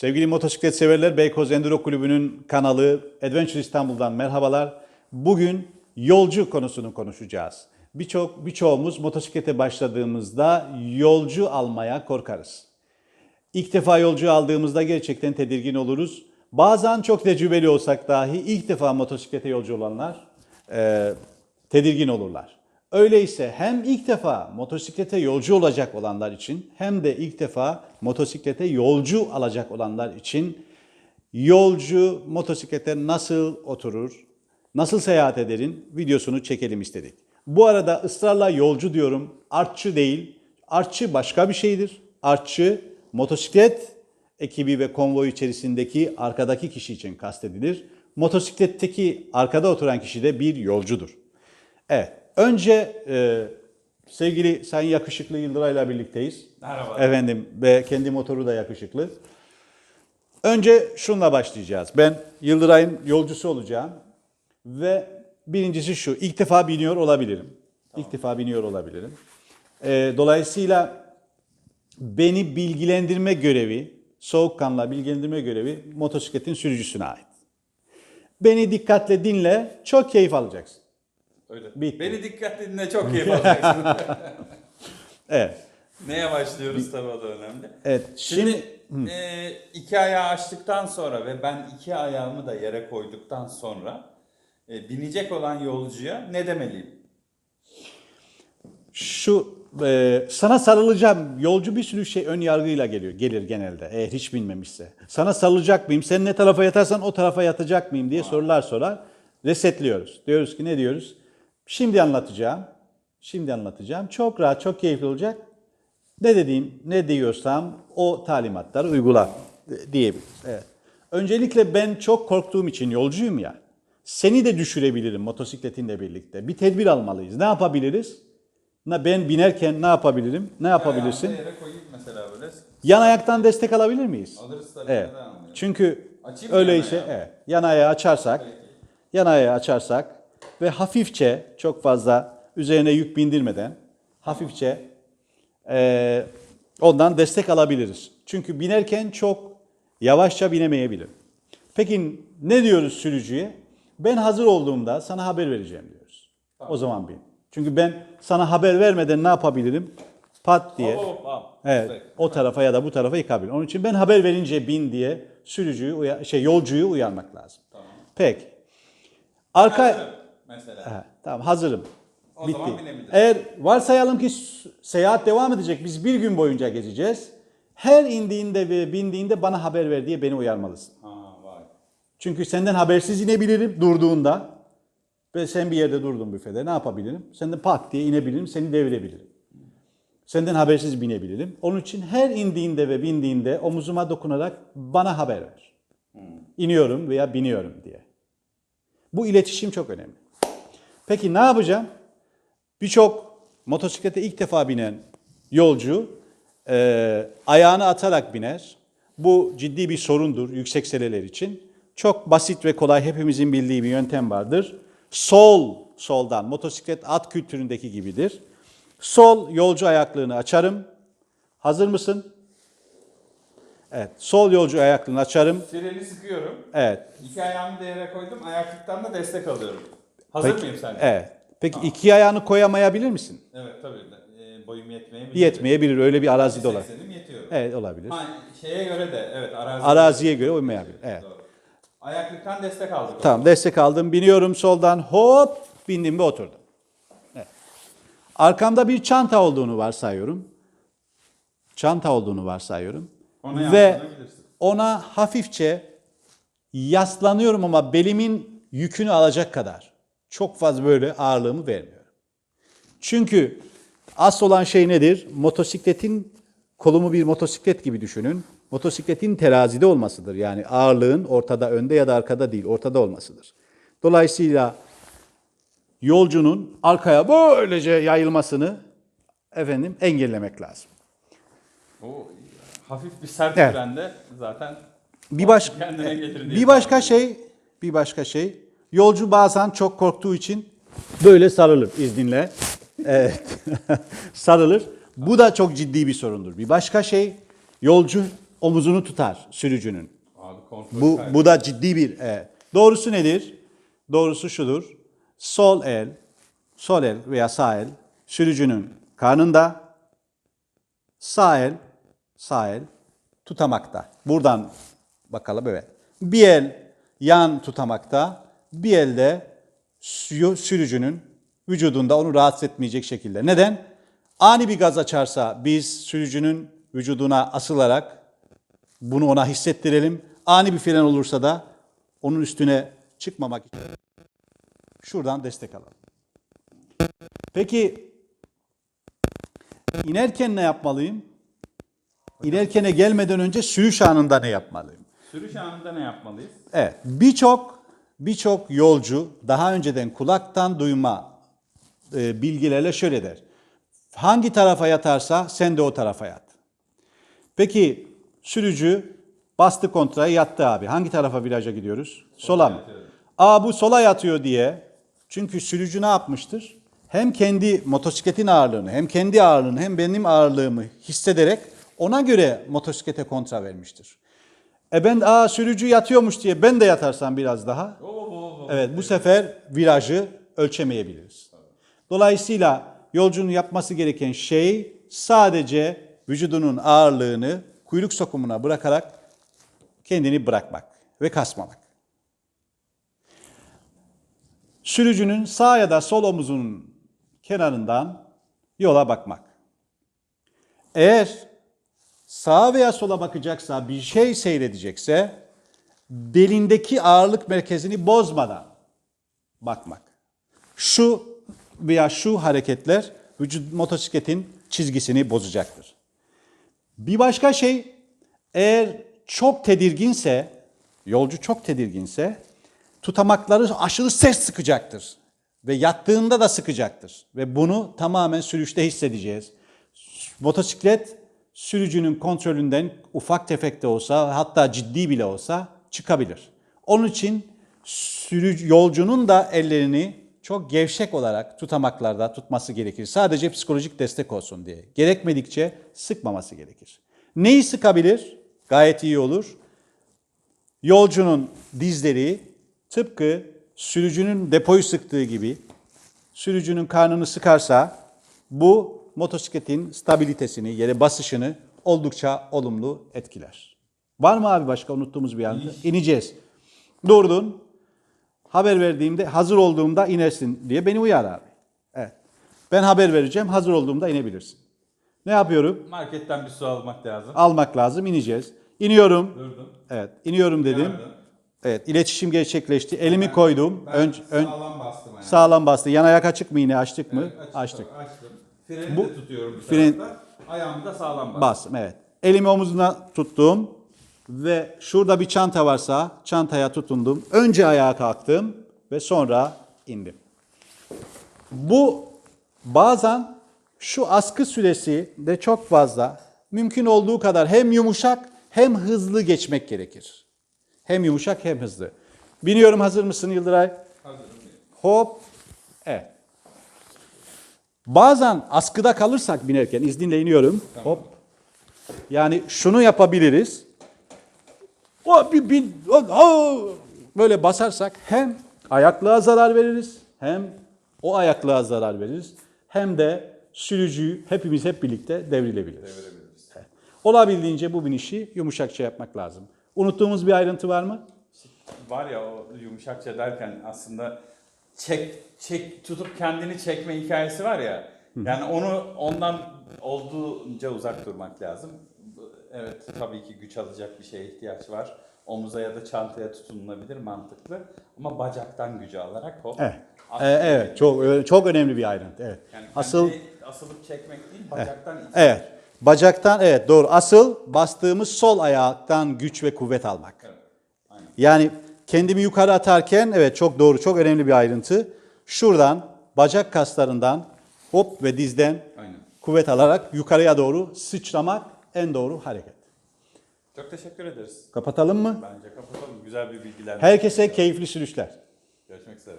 Sevgili motosiklet severler, Beykoz Enduro Kulübü'nün kanalı Adventure İstanbul'dan merhabalar. Bugün yolcu konusunu konuşacağız. Birçok birçoğumuz motosiklete başladığımızda yolcu almaya korkarız. İlk defa yolcu aldığımızda gerçekten tedirgin oluruz. Bazen çok tecrübeli olsak dahi ilk defa motosiklete yolcu olanlar e, tedirgin olurlar. Öyleyse hem ilk defa motosiklete yolcu olacak olanlar için hem de ilk defa motosiklete yolcu alacak olanlar için yolcu motosiklete nasıl oturur, nasıl seyahat ederin videosunu çekelim istedik. Bu arada ısrarla yolcu diyorum, artçı değil. Artçı başka bir şeydir. Artçı motosiklet ekibi ve konvoy içerisindeki arkadaki kişi için kastedilir. Motosikletteki arkada oturan kişi de bir yolcudur. Evet, önce e, sevgili Sayın Yakışıklı Yıldıray'la birlikteyiz. Merhaba. Efendim ve kendi motoru da yakışıklı. Önce şunla başlayacağız. Ben Yıldıray'ın yolcusu olacağım ve birincisi şu, ilk defa biniyor olabilirim. İlk defa biniyor olabilirim. Ee, dolayısıyla beni bilgilendirme görevi, soğukkanla bilgilendirme görevi motosikletin sürücüsüne ait. Beni dikkatle dinle, çok keyif alacaksın. Öyle. Bitti. Beni dikkatli dinle çok keyif alacaksın. Evet. Neye başlıyoruz tabii o da önemli. Evet. Şimdi, Şimdi, e, iki ayağı açtıktan sonra ve ben iki ayağımı da yere koyduktan sonra e, binecek olan yolcuya ne demeliyim? Şu e, sana sarılacağım. Yolcu bir sürü şey ön yargıyla geliyor. Gelir genelde eğer hiç bilmemişse. Sana sarılacak mıyım? Sen ne tarafa yatarsan o tarafa yatacak mıyım diye sorular sorar. Resetliyoruz. Diyoruz ki ne diyoruz? Şimdi anlatacağım. Şimdi anlatacağım. Çok rahat, çok keyifli olacak. Ne dediğim, ne diyorsam o talimatları uygula diyebiliriz. Evet. Öncelikle ben çok korktuğum için yolcuyum ya. Seni de düşürebilirim motosikletinle birlikte. Bir tedbir almalıyız. Ne yapabiliriz? Ben binerken ne yapabilirim? Ne yapabilirsin? Mesela böyle. Yan ayaktan destek alabilir miyiz? Alırız tabii. Evet. Çünkü Açayım yan ayağı? evet. Yan ayağı açarsak, yan ayağı açarsak ve hafifçe çok fazla üzerine yük bindirmeden hafifçe eee, ondan destek alabiliriz. Çünkü binerken çok yavaşça binemeyebilirim. Peki ne diyoruz sürücüye? Ben hazır olduğumda sana haber vereceğim diyoruz. O zaman bin. Çünkü ben sana haber vermeden ne yapabilirim? Pat diye. Hop hop hop. Evet. O tarafa ya da bu tarafa yıkabilir. Onun için ben haber verince bin diye sürücüyü şey yolcuyu uyarmak lazım. Tamam. Peki. Arka mesela. Ha, tamam hazırım. O Bitti. zaman binebiliriz. Eğer varsayalım ki seyahat devam edecek. Biz bir gün boyunca gezeceğiz. Her indiğinde ve bindiğinde bana haber ver diye beni uyarmalısın. Ha vay. Çünkü senden habersiz inebilirim durduğunda. Ve sen bir yerde durdun büfede ne yapabilirim? Senden pak diye inebilirim, seni devirebilirim. Senden habersiz binebilirim. Onun için her indiğinde ve bindiğinde omuzuma dokunarak bana haber ver. İniyorum veya biniyorum diye. Bu iletişim çok önemli. Peki ne yapacağım? Birçok motosiklete ilk defa binen yolcu e, ayağını atarak biner. Bu ciddi bir sorundur yüksek seleler için. Çok basit ve kolay hepimizin bildiği bir yöntem vardır. Sol, soldan motosiklet at kültüründeki gibidir. Sol yolcu ayaklığını açarım. Hazır mısın? Evet. Sol yolcu ayaklığını açarım. Freni sıkıyorum. Evet. İki ayağımı da yere koydum. Ayaklıktan da destek alıyorum. Hazır Peki- mıyım sence? Evet. Peki iki ayağını koyamayabilir misin? Evet tabii. E, boyum yetmeyebilir. Yetmeyebilir öyle bir arazide olabilir. 80'im yetiyor. Evet olabilir. Ha, şeye göre de evet arazi. Araziye göre uymayabilir. Evet. Doğru. Ayaklıktan destek aldık. Tamam destek aldım. Biniyorum soldan hop bindim ve oturdum. Evet. Arkamda bir çanta olduğunu varsayıyorum. Çanta olduğunu varsayıyorum. Ona ve ona hafifçe yaslanıyorum ama belimin yükünü alacak kadar. Çok fazla böyle ağırlığımı vermiyorum. Çünkü asıl olan şey nedir? Motosikletin kolumu bir motosiklet gibi düşünün. Motosikletin terazide olmasıdır. Yani ağırlığın ortada, önde ya da arkada değil, ortada olmasıdır. Dolayısıyla yolcunun arkaya böylece yayılmasını efendim engellemek lazım. O hafif bir sert Evet. frende zaten Bir başka bir başka şey, bir başka şey. Yolcu bazen çok korktuğu için böyle sarılır izninle. Evet. sarılır. Bu da çok ciddi bir sorundur. Bir başka şey yolcu omuzunu tutar sürücünün. Abi Bu, bu da ciddi bir. evet. Doğrusu nedir? Doğrusu şudur. Sol el, sol el veya sağ el sürücünün karnında, sağ el, sağ el tutamakta. Buradan bakalım evet. Bir el yan tutamakta, bir elde sü- sürücünün vücudunda onu rahatsız etmeyecek şekilde. Neden? Ani bir gaz açarsa biz sürücünün vücuduna asılarak bunu ona hissettirelim. Ani bir fren olursa da onun üstüne çıkmamak için şuradan destek alalım. Peki inerken ne yapmalıyım? İnerkene gelmeden önce sürüş anında ne yapmalıyım? Sürüş anında ne yapmalıyız? Evet, birçok birçok yolcu daha önceden kulaktan duyma e, bilgilerle şöyle der. Hangi tarafa yatarsa sen de o tarafa yat. Peki sürücü bastı kontraya yattı abi. Hangi tarafa viraja gidiyoruz? Sola mı? Aa bu sola yatıyor diye. Çünkü sürücü ne yapmıştır? Hem kendi motosikletin ağırlığını, hem kendi ağırlığını, hem benim ağırlığımı hissederek ona göre motosiklete kontra vermiştir. E ben aa sürücü yatıyormuş diye ben de yatarsam biraz daha. Evet bu sefer virajı ölçemeyebiliriz. Dolayısıyla yolcunun yapması gereken şey sadece vücudunun ağırlığını kuyruk sokumuna bırakarak kendini bırakmak ve kasmamak. Sürücünün sağ ya da sol omuzunun kenarından yola bakmak. Eğer sağa veya sola bakacaksa, bir şey seyredecekse belindeki ağırlık merkezini bozmadan bakmak. Şu veya şu hareketler vücut motosikletin çizgisini bozacaktır. Bir başka şey eğer çok tedirginse, yolcu çok tedirginse tutamakları aşırı ses sıkacaktır. Ve yattığında da sıkacaktır. Ve bunu tamamen sürüşte hissedeceğiz. Motosiklet sürücünün kontrolünden ufak tefek de olsa hatta ciddi bile olsa çıkabilir. Onun için sürücü, yolcunun da ellerini çok gevşek olarak tutamaklarda tutması gerekir. Sadece psikolojik destek olsun diye. Gerekmedikçe sıkmaması gerekir. Neyi sıkabilir? Gayet iyi olur. Yolcunun dizleri tıpkı sürücünün depoyu sıktığı gibi sürücünün karnını sıkarsa bu motosikletin stabilitesini, yere basışını oldukça olumlu etkiler. Var mı abi başka unuttuğumuz bir ayrıntı? İneceğiz. Durdun. Haber verdiğimde hazır olduğumda inersin diye beni uyar abi. Evet. Ben haber vereceğim. Hazır olduğumda inebilirsin. Ne yapıyorum? Marketten bir su almak lazım. Almak lazım. ineceğiz. İniyorum. Durdum. Evet. iniyorum dedim. Yardım. Evet. iletişim gerçekleşti. Elimi koydum. Ben Ön, ön, sağlam bastım yani. sağlam bastı. Yan ayak açık mı yine? Açtık mı? Evet, Açtık. Açtım. Freni Bu- de tutuyorum bir fren- tarafta. Ayağımı da sağlam bastım. Bastım evet. Elimi omuzuna tuttum ve şurada bir çanta varsa çantaya tutundum. Önce ayağa kalktım ve sonra indim. Bu bazen şu askı süresi de çok fazla. Mümkün olduğu kadar hem yumuşak hem hızlı geçmek gerekir. Hem yumuşak hem hızlı. Biniyorum hazır mısın Yıldıray? Hazırım. Hop. Evet. Bazen askıda kalırsak binerken izninle iniyorum. Hop. Yani şunu yapabiliriz. O bir, bir o, o, böyle basarsak hem ayaklığa zarar veririz, hem o ayaklığa zarar veririz, hem de sürücüyü hepimiz hep birlikte devrilebiliriz. Evet. Olabildiğince bu binişi yumuşakça yapmak lazım. Unuttuğumuz bir ayrıntı var mı? Var ya o yumuşakça derken aslında çek çek tutup kendini çekme hikayesi var ya. Yani onu ondan olduğunca uzak durmak lazım. Evet tabii ki güç alacak bir şeye ihtiyaç var. Omuza ya da çantaya tutunulabilir mantıklı. Ama bacaktan gücü alarak hop. Evet. Ee, evet, çok çok önemli bir ayrıntı. Evet. Yani Asıl asılıp çekmek değil bacaktan itmek. Evet. Bacaktan evet doğru. Asıl bastığımız sol ayaktan güç ve kuvvet almak. Evet, aynen. Yani kendimi yukarı atarken evet çok doğru çok önemli bir ayrıntı. Şuradan bacak kaslarından hop ve dizden Aynen. kuvvet alarak yukarıya doğru sıçramak en doğru hareket. Çok teşekkür ederiz. Kapatalım mı? Bence kapatalım. Güzel bir bilgilendirme. Herkese keyifli sürüşler. Görüşmek üzere.